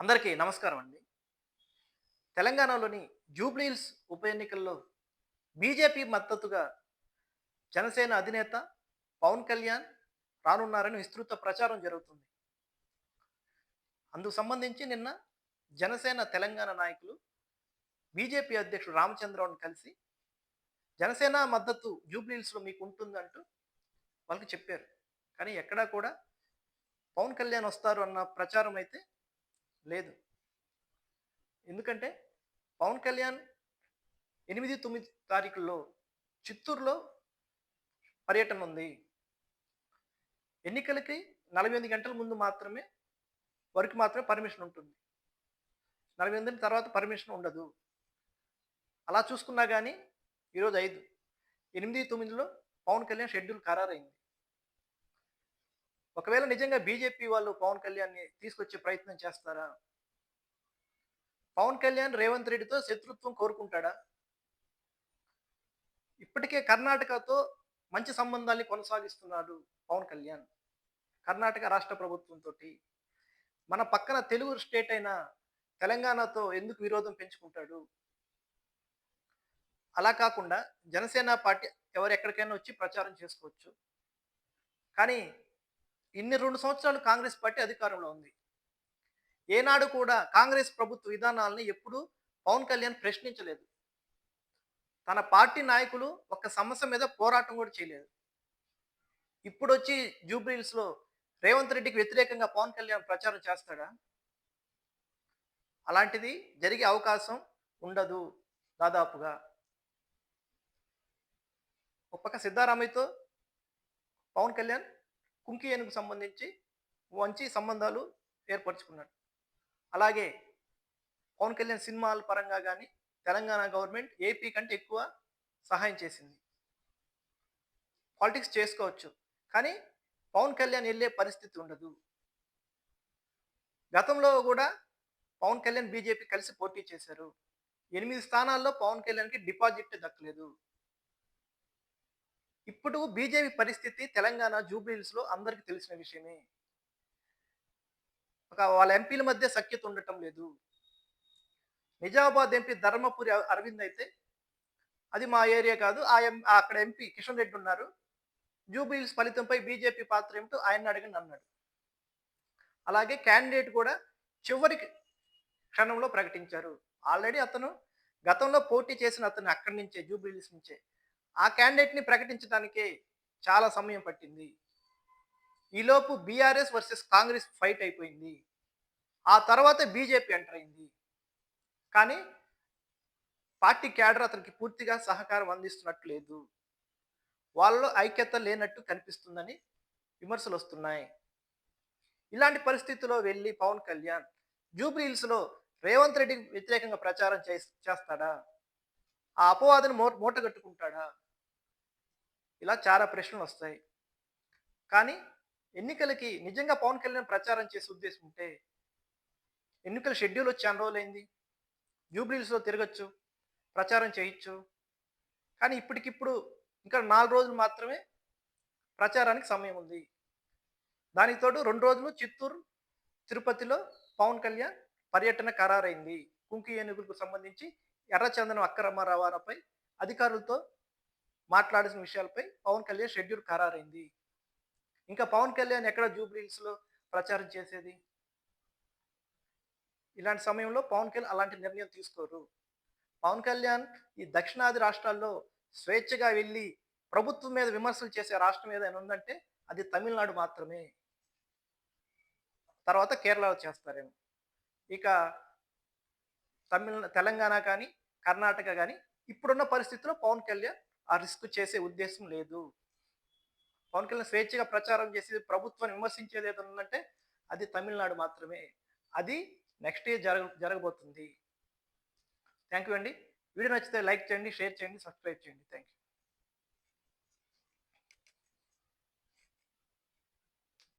అందరికీ నమస్కారం అండి. తెలంగాణలోని జూబ్లీహిల్స్ ఉప ఎన్నికల్లో బీజేపీ మద్దతుగా జనసేన అధినేత పవన్ కళ్యాణ్ రానున్నారని విస్తృత ప్రచారం జరుగుతుంది. అందుకు సంబంధించి నిన్న జనసేన తెలంగాణ నాయకులు బీజేపీ అధ్యక్షుడు రామచంద్రరావుని కలిసి జనసేన మద్దతు జూబ్లీహిల్స్లో మీకు ఉంటుందంటూ వాళ్ళకి చెప్పారు. కానీ ఎక్కడా కూడా పవన్ కళ్యాణ్ వస్తారు అన్న ప్రచారం అయితే లేదు. ఎందుకంటే పవన్ కళ్యాణ్ ఎనిమిది తొమ్మిది తారీఖుల్లో చిత్తూరులో పర్యటన ఉంది. ఎన్నికలకి నలభై ఎనిమిది గంటల ముందు మాత్రమే వరకు మాత్రమే పర్మిషన్ ఉంటుంది. నలభై ఎనిమిది తర్వాత పర్మిషన్ ఉండదు. అలా చూసుకున్నా కానీ ఈరోజు ఐదు. ఎనిమిది తొమ్మిదిలో పవన్ కళ్యాణ్ షెడ్యూల్ ఖరారైంది. ఒకవేళ నిజంగా బీజేపీ వాళ్ళు పవన్ కళ్యాణ్ని తీసుకొచ్చే ప్రయత్నం చేస్తారా? పవన్ కళ్యాణ్ రేవంత్ రెడ్డితో శత్రుత్వం కోరుకుంటాడా? ఇప్పటికే కర్ణాటకతో మంచి సంబంధాన్ని కొనసాగిస్తున్నాడు పవన్ కళ్యాణ్ కర్ణాటక రాష్ట్ర ప్రభుత్వంతో మన పక్కన తెలుగు స్టేట్ అయిన తెలంగాణతో ఎందుకు విరోధం పెంచుకుంటాడు? అలా కాకుండా జనసేన పార్టీ ఎవరు ఎక్కడికైనా వచ్చి ప్రచారం చేసుకోవచ్చు. కానీ ఇన్ని రెండు సంవత్సరాలు కాంగ్రెస్ పార్టీ అధికారంలో ఉంది. ఏనాడు కూడా కాంగ్రెస్ ప్రభుత్వ విధానాలని ఎప్పుడూ పవన్ కళ్యాణ్ ప్రశ్నించలేదు. తన పార్టీ నాయకులు ఒక సమస్య మీద పోరాటం కూడా చేయలేదు. ఇప్పుడు వచ్చి జూబ్లీహిల్స్లో రేవంత్ రెడ్డికి వ్యతిరేకంగా పవన్ కళ్యాణ్ ప్రచారం చేస్తాడా? అలాంటిది జరిగే అవకాశం ఉండదు దాదాపుగా. ఒక సిద్ధారామయ్యతో పవన్ కళ్యాణ్ కుంకి ఏనుగు సంబంధించి మంచి సంబంధాలు ఏర్పరచుకున్నాడు. అలాగే పవన్ కళ్యాణ్ సినిమాల పరంగా కానీ తెలంగాణ గవర్నమెంట్ ఏపీ కంటే ఎక్కువ సహాయం చేసింది. పాలిటిక్స్ చేసుకోవచ్చు కానీ పవన్ కళ్యాణ్ వెళ్ళే పరిస్థితి ఉండదు. గతంలో కూడా పవన్ కళ్యాణ్ బీజేపీ కలిసి పోటీ చేశారు. ఎనిమిది స్థానాల్లో పవన్ కళ్యాణ్కి డిపాజిట్ దక్కలేదు. ఇప్పుడు బీజేపీ పరిస్థితి తెలంగాణ జూబ్లీహిల్స్లో అందరికీ తెలిసిన విషయమే. ఒక వాళ్ళ ఎంపీల మధ్య సఖ్యత ఉండటం లేదు. నిజామాబాద్ ఎంపీ ధర్మపురి అరవింద్ అయితే అది మా ఏరియా కాదు ఆ ఎం అక్కడ ఎంపీ కిషన్ రెడ్డి ఉన్నారు. జూబ్లీహిల్స్ ఫలితంపై బీజేపీ పాత్ర ఏమిటో ఆయన అడిగిన అన్నాడు. అలాగే క్యాండిడేట్ కూడా చివరి క్షణంలో ప్రకటించారు. ఆల్రెడీ అతను గతంలో పోటీ చేసిన అతను అక్కడి నుంచే జూబ్లీహిల్స్ నుంచే ఆ క్యాండిడేట్ని ప్రకటించడానికే చాలా సమయం పట్టింది. ఈలోపు బీఆర్ఎస్ వర్సెస్ కాంగ్రెస్ ఫైట్ అయిపోయింది. ఆ తర్వాత బీజేపీ ఎంటర్ అయింది. కానీ పార్టీ క్యాడర్ అతనికి పూర్తిగా సహకారం అందిస్తున్నట్టు లేదు. వాళ్ళలో ఐక్యత లేనట్టు కనిపిస్తుందని విమర్శలు వస్తున్నాయి. ఇలాంటి పరిస్థితుల్లో వెళ్ళి పవన్ కళ్యాణ్ జూబ్లీహిల్స్లో రేవంత్ రెడ్డికి వ్యతిరేకంగా ప్రచారం చేస్తాడా? ఆ అపవాదును మూ మూటగట్టుకుంటాడా ఇలా చాలా ప్రశ్నలు వస్తాయి. కానీ ఎన్నికలకి నిజంగా పవన్ కళ్యాణ్ ప్రచారం చేసే ఉద్దేశం ఉంటే ఎన్నికల షెడ్యూల్ వచ్చి అన్ని రోజులైంది? జూబ్లీస్లో తిరగచ్చు ప్రచారం చేయొచ్చు కానీ ఇప్పటికిప్పుడు ఇంకా నాలుగు రోజులు మాత్రమే ప్రచారానికి సమయం ఉంది. దానికి తోడు రెండు రోజులు చిత్తూరు తిరుపతిలో పవన్ కళ్యాణ్ పర్యటన ఖరారైంది. కుంకి ఏనుగులకు సంబంధించి ఎర్రచందనం అక్రమ రవాణాపై అధికారులతో మాట్లాడాల్సిన విషయాలపై పవన్ కళ్యాణ్ షెడ్యూల్ ఖరారైంది. ఇంకా పవన్ కళ్యాణ్ ఎక్కడ జూబ్లీహిల్స్లో ప్రచారం చేసేది? ఇలాంటి సమయంలో పవన్ కళ్యాణ్ అలాంటి నిర్ణయం తీసుకోరు. పవన్ కళ్యాణ్ ఈ దక్షిణాది రాష్ట్రాల్లో స్వేచ్ఛగా వెళ్ళి ప్రభుత్వం మీద విమర్శలు చేసే రాష్ట్రం ఏదైనా ఉందంటే అది తమిళనాడు మాత్రమే. తర్వాత కేరళలో చేస్తారేమో. ఇక తమిళ తెలంగాణ కానీ కర్ణాటక కానీ ఇప్పుడున్న పరిస్థితిలో పవన్ కళ్యాణ్ ఆ రిస్క్ చేసే ఉద్దేశం లేదు. పవన్ కళ్యాణ్ స్వేచ్ఛగా ప్రచారం చేసేది ప్రభుత్వాన్ని విమర్శించేది ఏదైనా ఉందంటే అది తమిళనాడు మాత్రమే. అది నెక్స్ట్ ఇయర్ జరగ జరగబోతుంది. థ్యాంక్ యూ అండి. వీడియో నచ్చితే లైక్ చేయండి షేర్ చేయండి సబ్స్క్రైబ్ చేయండి. Thank you.